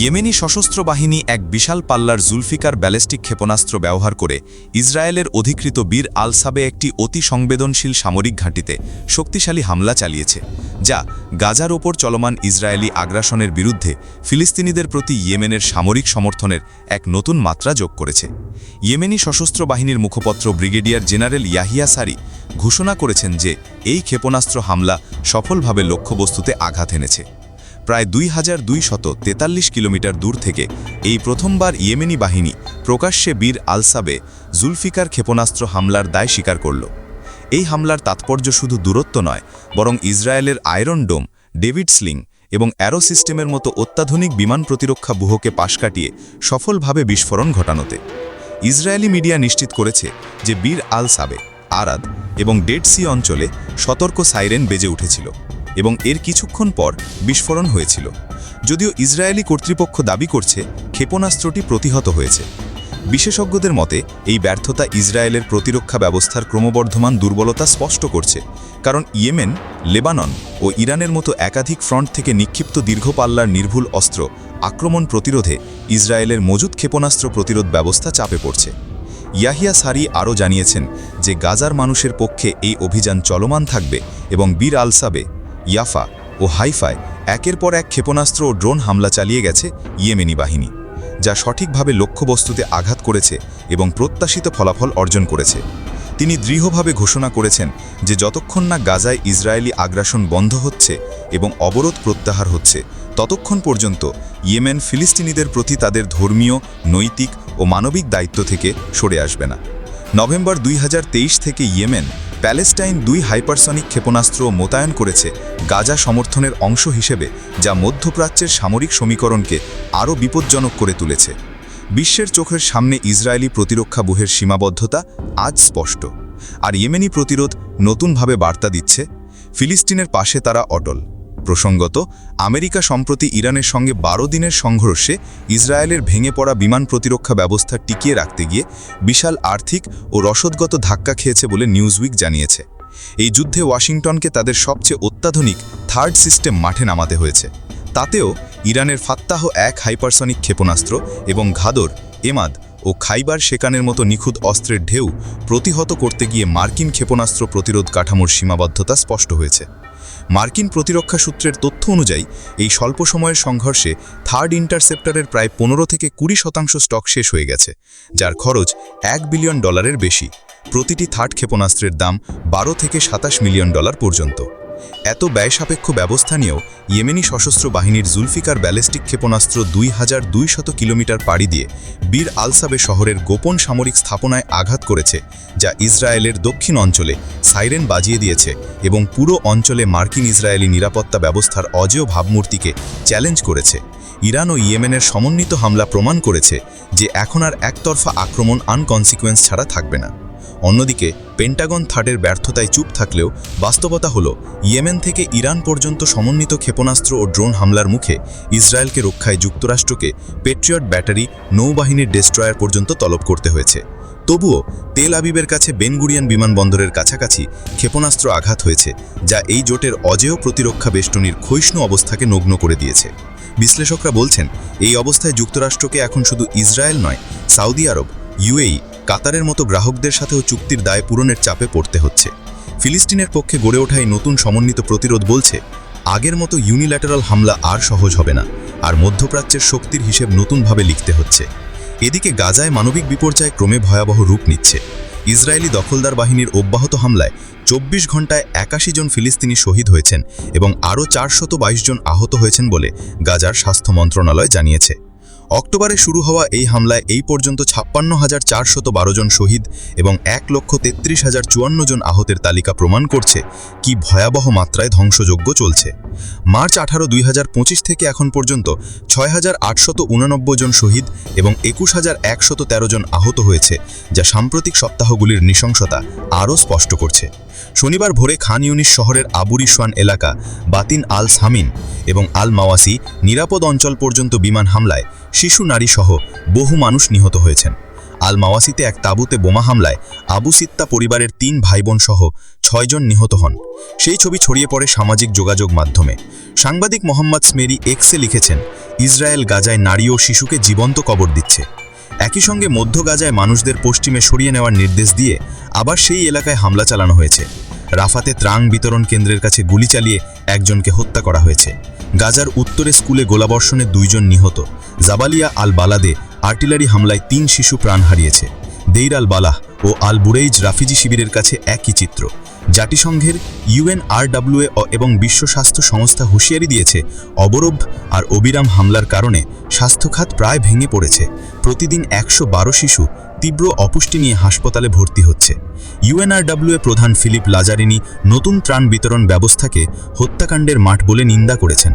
Yemeni সশস্ত্র বাহিনী এক বিশাল পাল্লার জুলফিকার ব্যালিস্টিক ক্ষেপণাস্ত্র ব্যবহার করে ইসরায়েলের অধিকৃত বীর আলসাবে একটি অতি সংবেদনশীল সামরিক ঘাঁটিতে শক্তিশালী হামলা চালিয়েছে, যা গাজার ওপর চলমান ইসরায়েলি আগ্রাসনের বিরুদ্ধে ফিলিস্তিনিদের প্রতি ইয়েমেনের সামরিক সমর্থনের এক নতুন মাত্রা যোগ করেছে। ইয়েমেনি সশস্ত্র বাহিনীর মুখপত্র ব্রিগেডিয়ার জেনারেল ইয়াহিয়া সারি ঘোষণা করেছেন যে, এই ক্ষেপণাস্ত্র হামলা সফলভাবে লক্ষ্যবস্তুতে আঘাত এনেছে। প্রায় দুই হাজার দুই শত তেতাল্লিশ কিলোমিটার দূর থেকে এই প্রথমবার ইয়েমেনি বাহিনী প্রকাশ্যে বীর আলসাবে জুলফিকার ক্ষেপণাস্ত্র হামলার দায় স্বীকার করল। এই হামলার তাৎপর্য শুধু দূরত্ব নয়, বরং ইসরায়েলের আয়রন ডোম, ডেভিড স্লিং এবং অ্যারো সিস্টেমের মতো অত্যাধুনিক বিমান প্রতিরক্ষা বুহকে পাশ কাটিয়ে সফলভাবে বিস্ফোরণ ঘটানোতে। ইসরায়েলি মিডিয়া নিশ্চিত করেছে যে বীর আল সাবে আরাদ এবং ডেড সি অঞ্চলে সতর্ক সাইরেন বেজে উঠেছিল। এবং এর কিছুক্ষণ পর বিস্ফোরণ হয়েছিল। যদিও ইসরায়েলি কর্তৃপক্ষ দাবি করছে, ক্ষেপণাস্ত্রটি প্রতিহত হয়েছে। বিশেষজ্ঞদের মতে, এই ব্যর্থতা ইসরায়েলের প্রতিরক্ষা ব্যবস্থার ক্রমবর্ধমান দুর্বলতা স্পষ্ট করছে, কারণ ইয়েমেন, লেবানন ও ইরানের মতো একাধিক ফ্রন্ট থেকে নিক্ষিপ্ত দীর্ঘ পাল্লার নির্ভুল অস্ত্র আক্রমণ প্রতিরোধে ইসরায়েলের মজুদ ক্ষেপণাস্ত্র প্রতিরোধ ব্যবস্থা চাপে পড়ছে। ইয়াহিয়া সারি আরও জানিয়েছেন যে, গাজার মানুষের পক্ষে এই অভিযান চলমান থাকবে এবং বীর আলসাবে ইয়াফা ও হাইফায় একের পর এক ক্ষেপণাস্ত্র ও ড্রোন হামলা চালিয়ে গেছে ইয়েমেনি বাহিনী, যা সঠিকভাবে লক্ষ্যবস্তুতে আঘাত করেছে এবং প্রত্যাশিত ফলাফল অর্জন করেছে। তিনি দৃঢ়ভাবে ঘোষণা করেছেন যে যতক্ষণ না গাজায় ইসরায়েলি আগ্রাসন বন্ধ হচ্ছে এবং অবরোধ প্রত্যাহার হচ্ছে, ততক্ষণ পর্যন্ত ইয়েমেন ফিলিস্তিনিদের প্রতি তাদের ধর্মীয়, নৈতিক ও মানবিক দায়িত্ব থেকে সরে আসবে না। নভেম্বর দুই হাজার তেইশ থেকে ইয়েমেন প্যালেস্টাইন দুই হাইপারসনিক ক্ষেপণাস্ত্র মোতায়েন করেছে গাজা সমর্থনের অংশ হিসেবে, যা মধ্যপ্রাচ্যের সামরিক সমীকরণকে আরও বিপজ্জনক করে তুলেছে। বিশ্বের চোখের সামনে ইসরায়েলি প্রতিরক্ষা বুহের সীমাবদ্ধতা আজ স্পষ্ট। আর ইয়েমেনি প্রতিরোধ নতুনভাবে বার্তা দিচ্ছে, ফিলিস্তিনের পাশে তারা অটল। প্রসঙ্গত, আমেরিকা সম্প্রতি ইরানের সঙ্গে বারো দিনের সংঘর্ষে ইসরায়েলের ভেঙে পড়া বিমান প্রতিরক্ষা ব্যবস্থা টিকিয়ে রাখতে গিয়ে বিশাল আর্থিক ও রসদগত ধাক্কা খেয়েছে বলে নিউজউইক জানিয়েছে। এই যুদ্ধে ওয়াশিংটনকে তাদের সবচেয়ে অত্যাধুনিক থার্ড সিস্টেম মাঠে নামাতে হয়েছে। তাতেও ইরানের ফাত্তাহ এক হাইপারসনিক ক্ষেপণাস্ত্র এবং ঘাদর, এমাদ ও খাইবার শেকানের মতো নিখুঁত অস্ত্রের ঢেউ প্রতিহত করতে গিয়ে মার্কিন ক্ষেপণাস্ত্র প্রতিরোধ কাঠামোর সীমাবদ্ধতা স্পষ্ট হয়েছে। মার্কিন প্রতিরক্ষা সূত্রের তথ্য অনুযায়ী, এই স্বল্প সময়ের সংঘর্ষে থার্ড ইন্টারসেপ্টরের প্রায় পনেরো থেকে কুড়ি শতাংশ স্টক শেষ হয়ে গেছে, যার খরচ এক বিলিয়ন ডলারের বেশি। প্রতিটি থার্ড ক্ষেপণাস্ত্রের দাম বারো থেকে সাতাশ মিলিয়ন ডলার পর্যন্ত। এত ব্যয়সাপেক্ষ ব্যবস্থা নিয়েও ইয়েমেনি সশস্ত্র বাহিনীর জুলফিকার ব্যালিস্টিক ক্ষেপণাস্ত্র দুই হাজার দুইশত কিলোমিটার পাড়ি দিয়ে বীর আলসাবে শহরের গোপন সামরিক স্থাপনায় আঘাত করেছে, যা ইসরায়েলের দক্ষিণ অঞ্চলে সাইরেন বাজিয়ে দিয়েছে এবং পুরো অঞ্চলে মার্কিন ইসরায়েলি নিরাপত্তা ব্যবস্থার অজেয় ভাবমূর্তিকে চ্যালেঞ্জ করেছে। ইরান ও ইয়েমেনের সমন্বিত হামলা প্রমাণ করেছে যে এখন আর একতরফা আক্রমণ আনকনসিকুয়েন্স ছাড়া থাকবে না। অন্যদিকে পেন্টাগন থার্ডের ব্যর্থতায় চুপ থাকলেও বাস্তবতা হল, ইয়েমেন থেকে ইরান পর্যন্ত সমন্বিত ক্ষেপণাস্ত্র ও ড্রোন হামলার মুখে ইসরায়েলকে রক্ষায় যুক্তরাষ্ট্রকে পেট্রিয়ট ব্যাটারি নৌবাহিনীর ডেস্ট্রয়ার পর্যন্ত তলব করতে হয়েছে। তবুও, তেল আবিবের কাছে বেনগুরিয়ান বিমানবন্দরের কাছাকাছি ক্ষেপণাস্ত্র আঘাত হয়েছে, যা এই জোটের অজেয় প্রতিরক্ষা বেষ্টনীর ক্ষয়িষ্ণু অবস্থাকে নগ্ন করে দিয়েছে। বিশ্লেষকরা বলছেন, এই অবস্থায় যুক্তরাষ্ট্রকে এখন শুধু ইসরায়েল নয়, সাউদি আরব ইউএই কাতারের মতো গ্রাহকদের সাথেও চুক্তির দায় পূরণের চাপে পড়তে হচ্ছে। ফিলিস্তিনের পক্ষে গড়ে ওঠা এই নতুন সমন্বিত প্রতিরোধ বলছে, আগের মতো ইউনিল্যাটারাল হামলা আর সহজ হবে না, আর মধ্যপ্রাচ্যের শক্তির হিসেব নতুনভাবে লিখতে হচ্ছে। এদিকে গাজায় মানবিক বিপর্যয় ক্রমে ভয়াবহ রূপ নিচ্ছে। ইসরায়েলি দখলদার বাহিনীর অব্যাহত হামলায় চব্বিশ ঘন্টায় একাশি জন ফিলিস্তিনি শহীদ হয়েছেন এবং আরও চারশত জন আহত হয়েছেন বলে গাজার স্বাস্থ্য মন্ত্রণালয় জানিয়েছে। অক্টোবরে শুরু হওয়া এই হামলায় এই পর্যন্ত ছাপ্পান্ন হাজার চারশত বারো জন শহীদ এবং এক লক্ষ তেত্রিশ হাজার চুয়ান্ন জন আহতের তালিকা প্রমাণ করছে কি ভয়াবহ মাত্রায় ধ্বংসযজ্ঞ চলছে। মার্চ আঠারো দুই হাজার পঁচিশ থেকে এখন পর্যন্ত ছয় হাজার আটশত উনানব্বই জন শহীদ এবং একুশ হাজার একশত তেরো জন আহত হয়েছে, যা সাম্প্রতিক সপ্তাহগুলির নৃশংসতা আরও স্পষ্ট করছে। শনিবার ভোরে খান ইউনিস শহরের আবুরিশওয়ান এলাকা বাতিন আল সামিন এবং আল মাওয়াসি নিরাপদ অঞ্চল পর্যন্ত বিমান হামলায় শিশু নারী সহ বহু মানুষ নিহত হয়েছেন। আল মাওয়াসিতে এক তাঁবুতে বোমা হামলায় আবু সিত্তা পরিবারের তিন ভাইবোন সহ ছয়জন নিহত হন। সেই ছবি ছড়িয়ে পড়ে সামাজিক যোগাযোগ মাধ্যমে। সাংবাদিক মোহাম্মদ স্মেরি এক্সে লিখেছেন, ইসরায়েল গাজায় নারী ও শিশুকে জীবন্ত কবর দিচ্ছে। একই সঙ্গে মধ্য গাজায় মানুষদের পশ্চিমে সরিয়ে নেওয়ার নির্দেশ দিয়ে আবার সেই এলাকায় হামলা চালানো হয়েছে। রাফাতে ত্রাং বিতরণ কেন্দ্রের কাছে গুলি চালিয়ে একজনকে হত্যা করা হয়েছে। গাজার উত্তরে স্কুলে গোলাবর্ষণে দুইজন নিহত। জাবালিয়া আল বালাদে আর্টিলারি হামলায় তিন শিশু প্রাণ হারিয়েছে। দেইর আল বালাহ ও আল বুরেইজ রাফিজি শিবিরের কাছে একই চিত্র। জাতিসংঘের ইউএনআরডব্লিউএ এবং বিশ্ব স্বাস্থ্য সংস্থা হুঁশিয়ারি দিয়েছে, অবরোধ আর অবিরাম হামলার কারণে স্বাস্থ্যখাত প্রায় ভেঙে পড়েছে। প্রতিদিন একশো বারো শিশু তীব্র অপুষ্টি নিয়ে হাসপাতালে ভর্তি হচ্ছে। ইউএনআরডব্লিউএ প্রধান ফিলিপ লাজারিনি নতুন ত্রাণ বিতরণ ব্যবস্থাকে হত্যাকাণ্ডের মাঠ বলে নিন্দা করেছেন।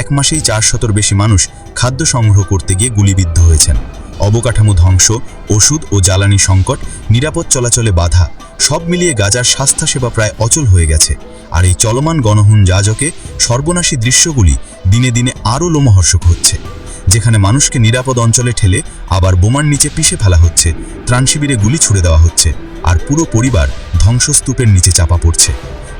এক মাসেই চারশতর বেশি মানুষ খাদ্য সংগ্রহ করতে গিয়ে গুলিবিদ্ধ হয়েছেন। অবকাঠামো ধ্বংস, ওষুধ ও জ্বালানি সংকট, নিরাপদ চলাচলে বাধা, সব মিলিয়ে গাজার স্বাস্থ্যসেবা প্রায় অচল হয়ে গেছে। আর এই চলমান গণহুন যাজকে সর্বনাশী দৃশ্যগুলি দিনে দিনে আরও লোমহর্ষক হচ্ছে। যেখানে মানুষকে নিরাপদ অঞ্চলে ঠেলে আবার বোমার নিচে পিষে ফেলা হচ্ছে, ত্রাণ শিবিরে গুলি ছুড়ে দেওয়া হচ্ছে, আর পুরো পরিবার ধ্বংসস্তূপের নিচে চাপা পড়ছে।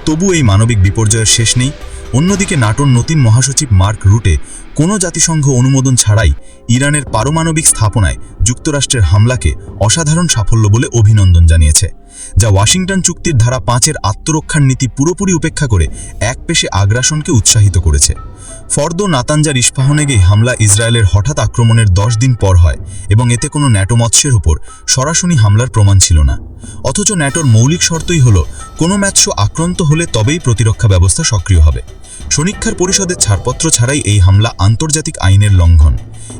তবু এই মানবিক বিপর্যয়ের শেষ নেই। অন্যদিকে নাটোর নতুন মহাসচিব মার্ক রুটে কোনো জাতিসংঘ অনুমোদন ছাড়াই ইরানের পারমাণবিক স্থাপনায় যুক্তরাষ্ট্রের হামলাকে অসাধারণ সাফল্য বলে অভিনন্দন জানিয়েছে, যা ওয়াশিংটন চুক্তির ধারা পাঁচের আত্মরক্ষার নীতি পুরোপুরি উপেক্ষা করে এক পেশে আগ্রাসনকে উৎসাহিত করেছে। ফর্দ নাতানজার ইস্পাহনে গিয়ে হামলা ইসরায়েলের হঠাৎ আক্রমণের দশ দিন পর হয় এবং এতে কোনো ন্যাটো মৎস্যের উপর সরাসরি হামলার প্রমাণ ছিল না। অথচ ন্যাটোর মৌলিক শর্তই হল, কোনো ম্যাৎস আক্রান্ত হলে তবেই প্রতিরক্ষা ব্যবস্থা সক্রিয় হবে। সমীক্ষার পরিষদের ছাড়পত্র ছাড়াই এই হামলা আন্তর্জাতিক আইনের লঙ্ঘন।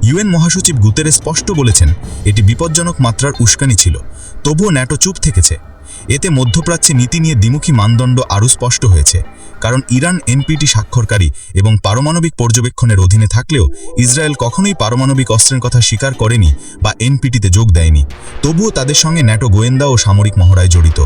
ইউএন মহাসচিব গুতেরে স্পষ্ট বলেছেন, এটি বিপজ্জনক মাত্রার উস্কানি ছিল, তবুও ন্যাটো চুপ থেকেছে। এতে মধ্যপ্রাচ্যে নীতি নিয়ে দ্বিমুখী মানদণ্ড আরও স্পষ্ট হয়েছে, কারণ ইরান এনপিটি স্বাক্ষরকারী এবং পারমাণবিক পর্যবেক্ষণের অধীনে থাকলেও ইসরায়েল কখনোই পারমাণবিক অস্ত্রের কথা স্বীকার করেনি বা এনপিটিতে যোগ দেয়নি। তবুও তাদের সঙ্গে ন্যাটো গোয়েন্দা ও সামরিক মহড়ায় জড়িত।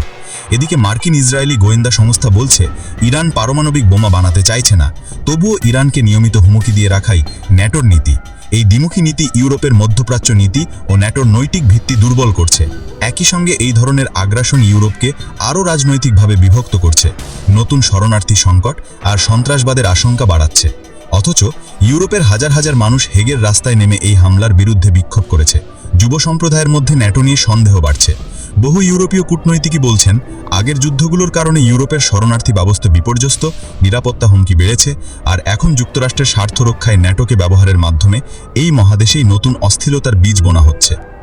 এদিকে মার্কিন ইসরায়েলি গোয়েন্দা সংস্থা বলছে, ইরান পারমাণবিক বোমা বানাতে চাইছে না। তবুও ইরানকে নিয়মিত হুমকি দিয়ে রাখাই ন্যাটোর নীতি। এই দ্বিমুখী নীতি ইউরোপের মধ্যপ্রাচ্য নীতি ও ন্যাটোর নৈতিক ভিত্তি দুর্বল করছে। একই সঙ্গে এই ধরনের আগ্রাসন ইউরোপকে আরও রাজনৈতিকভাবে বিভক্ত করছে। নতুন শরণার্থী সংকট আর সন্ত্রাসবাদের আশঙ্কা বাড়াচ্ছে। অথচ ইউরোপের হাজার হাজার মানুষ হেগের রাস্তায় নেমে এই হামলার বিরুদ্ধে বিক্ষোভ করেছে। যুব সম্প্রদায়ের মধ্যে ন্যাটো নিয়ে সন্দেহ বাড়ছে। বহু ইউরোপীয় কূটনৈতিকই বলছেন, আগের যুদ্ধগুলোর কারণে ইউরোপের শরণার্থী ব্যবস্থা বিপর্যস্ত, নিরাপত্তা হুমকি বেড়েছে, আর এখন যুক্তরাষ্ট্রের স্বার্থ রক্ষায় ন্যাটোকে ব্যবহারের মাধ্যমে এই মহাদেশেই নতুন অস্থিরতার বীজ বোনা হচ্ছে।